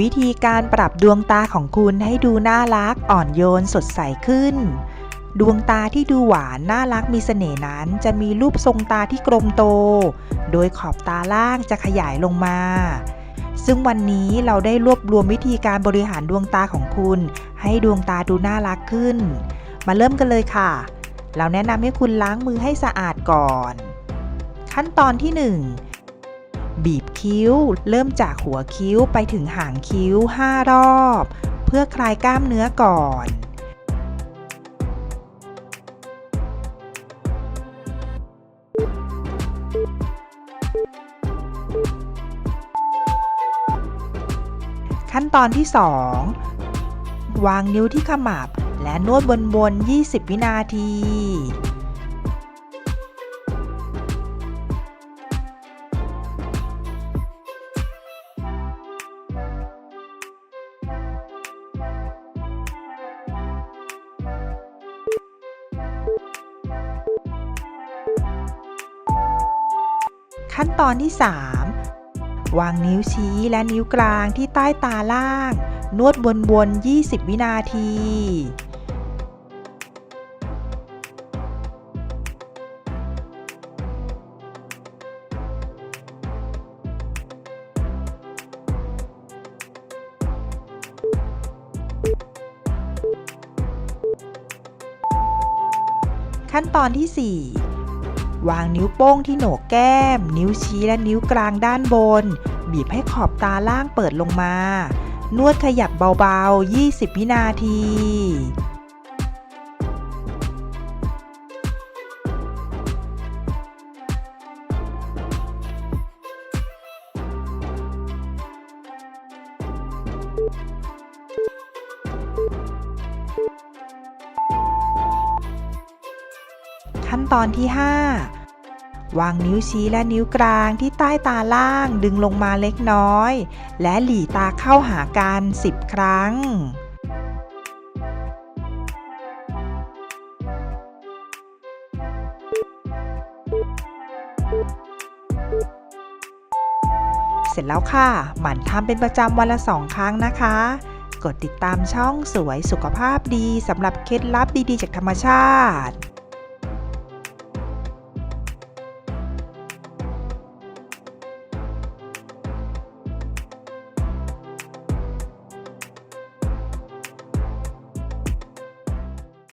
วิธีการปรับดวงตาของคุณให้ดูน่ารักอ่อนโยนสดใสขึ้น ดวงตาที่ดูหวานน่ารักมีเสน่ห์นั้น จะมีรูปทรงตาที่กลมโต โดยขอบตาล่างจะขยายลงมา ซึ่งวันนี้เราได้รวบรวมวิธีการบริหารดวงตาของคุณ ให้ดวงตาดูน่ารักขึ้น มาเริ่มกันเลยค่ะ เราแนะนำให้คุณล้างมือให้สะอาดก่อน ขั้นตอนที่ 1 บีบคิ้ว เริ่มจากหัวคิ้วไปถึงหางคิ้ว 5 รอบ เพื่อคลายกล้ามเนื้อก่อนขั้นตอนที่ 2 วางนิ้วที่ขมับและนวดบนๆ 20 วินาที ขั้นตอนที่ 3 วางนิ้วชี้และนิ้วกลางที่ใต้ตาล่าง นวดวนๆ 20 วินาทีขั้นตอนที่ 4 วางนิ้วโป้งที่โหนกแก้ม นิ้วชี้และนิ้วกลางด้านบน บีบให้ขอบตาล่างเปิดลงมา นวดขยับเบาๆ 20 วินาที ขั้นตอนที่ 5 วางนิ้วชี้และนิ้วกลางที่ใต้ตาล่างดึงลงมาเล็กน้อย และหลีตาเข้าหากัน 10 ครั้งเสร็จแล้วค่ะ หมั่นทำเป็นประจำวันละสองครั้งนะคะ กดติดตามช่องสวยสุขภาพดีสำหรับเคล็ดลับดีๆ จากธรรมชาติ